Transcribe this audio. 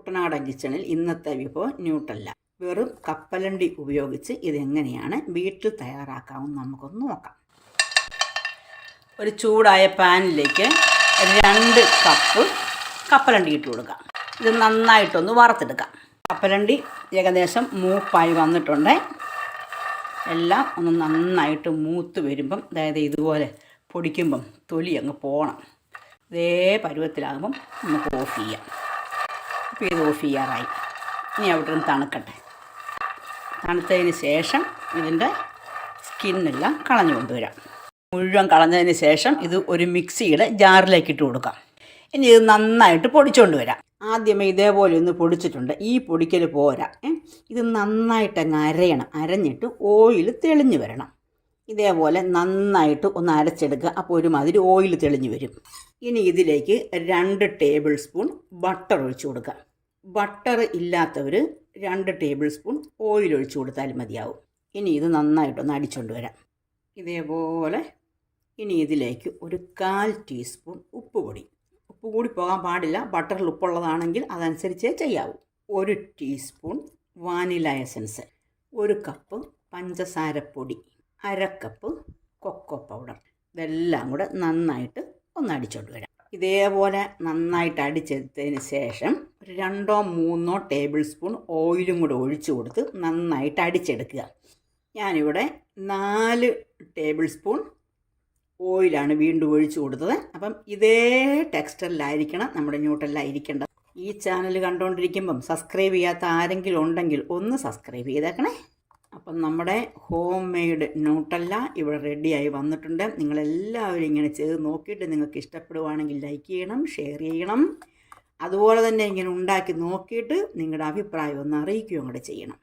കുട്ടനാടൻ കിച്ചണിൽ ഇന്നത്തെ വിഭവം ന്യൂട്ടല്ല. വെറും കപ്പലണ്ടി ഉപയോഗിച്ച് ഇതെങ്ങനെയാണ് വീട്ടിൽ തയ്യാറാക്കാമെന്ന് നമുക്കൊന്ന് നോക്കാം. ഒരു ചൂടായ പാനിലേക്ക് രണ്ട് കപ്പ് കപ്പലണ്ടി ഇട്ട് കൊടുക്കാം. ഇത് നന്നായിട്ടൊന്ന് വറുത്തെടുക്കാം. കപ്പലണ്ടി ഏകദേശം മൂപ്പായി വന്നിട്ടുണ്ട്. എല്ലാം ഒന്ന് നന്നായിട്ട് മൂത്ത് വരുമ്പം അതായത് ഇതുപോലെ പൊടിക്കുമ്പം തൊലി അങ്ങ് പോകണം ഇതേ പരുവത്തിലാകുമ്പം നമുക്ക് ഓഫ് ചെയ്യാം. ഇപ്പോൾ ഇത് ഓഫ് ചെയ്യാറായി. ഇനി അവിടെ നിന്ന് തണുക്കട്ടെ. തണുത്തതിന് ശേഷം ഇതിന്റെ സ്കിന്നെല്ലാം കളഞ്ഞു കൊണ്ടുവരാം. മുഴുവൻ കളഞ്ഞതിന് ശേഷം ഇത് ഒരു മിക്സിയുടെ ജാറിലേക്ക് ഇട്ട് കൊടുക്കാം. ഇനി ഇത് നന്നായിട്ട് പൊടിച്ചുകൊണ്ട് വരാം. ആദ്യമേ ഇതേപോലെ ഒന്ന് പൊടിച്ചിട്ടുണ്ട്. ഈ പൊടിക്കൽ പോരാ. ഇത് നന്നായിട്ട് അങ്ങ് അരയണം. അരഞ്ഞിട്ട് ഓയിൽ തെളിഞ്ഞു വരണം. ഇതേപോലെ നന്നായിട്ട് ഒന്ന് അരച്ചെടുക്കുക. അപ്പോൾ ഒരുമാതിരി ഓയിൽ തെളിഞ്ഞു വരും. ഇനി ഇതിലേക്ക് രണ്ട് ടേബിൾ സ്പൂൺ ബട്ടർ ഒഴിച്ചു കൊടുക്കുക ബട്ടർ ഇല്ലാത്തവർ രണ്ട് ടേബിൾ സ്പൂൺ ഓയിൽ ഒഴിച്ചു കൊടുത്താൽ മതിയാവും. ഇനി ഇത് നന്നായിട്ടൊന്ന് അടിച്ചുകൊണ്ട് വരാം. ഇതേപോലെ ഇനി ഇതിലേക്ക് ഒരു കാൽ ടീസ്പൂൺ ഉപ്പ് പൊടി ഉപ്പ് കൂടി പോകാൻ പാടില്ല. ബട്ടറിൽ ഉപ്പുള്ളതാണെങ്കിൽ അതനുസരിച്ചേ ചെയ്യാവൂ. ഒരു ടീസ്പൂൺ വാനില എസൻസ് ഒരു കപ്പ് പഞ്ചസാരപ്പൊടി അരക്കപ്പ് കപ്പ് കൊക്കോ പൗഡർ ഇതെല്ലാം കൂടെ നന്നായിട്ട് ഒന്ന് അടിച്ചോണ്ട് വരാം. ഇതേപോലെ നന്നായിട്ട് അടിച്ചെടുത്തതിന് ശേഷം രണ്ടോ മൂന്നോ ടേബിൾ സ്പൂൺ ഓയിലും കൂടെ ഒഴിച്ചു കൊടുത്ത് നന്നായിട്ട് അടിച്ചെടുക്കുക. ഞാനിവിടെ നാല് ടേബിൾ സ്പൂൺ ഓയിലാണ് വീണ്ടും ഒഴിച്ചു കൊടുത്തത്. അപ്പം ഇതേ ടെക്സ്റ്ററിലായിരിക്കണം നമ്മുടെ ന്യൂട്രലിലായിരിക്കേണ്ടത് ഈ ചാനൽ കണ്ടുകൊണ്ടിരിക്കുമ്പം സബ്സ്ക്രൈബ് ചെയ്യാത്ത ആരെങ്കിലും ഉണ്ടെങ്കിൽ ഒന്ന് സബ്സ്ക്രൈബ് ചെയ്തേക്കണേ. അപ്പം നമ്മുടെ ഹോം മെയ്ഡ് ന്യൂട്ടല്ല ഇവിടെ റെഡിയായി വന്നിട്ടുണ്ട്. നിങ്ങളെല്ലാവരും ഇങ്ങനെ ചെയ്ത് നോക്കിയിട്ട് നിങ്ങൾക്ക് ഇഷ്ടപ്പെടുവാണെങ്കിൽ ലൈക്ക് ചെയ്യണം ഷെയർ ചെയ്യണം. അതുപോലെ തന്നെ ഇങ്ങനെ ഉണ്ടാക്കി നോക്കിയിട്ട് നിങ്ങളുടെ അഭിപ്രായം ഒന്ന് അറിയിക്കുകയും കൂടെ ചെയ്യണം.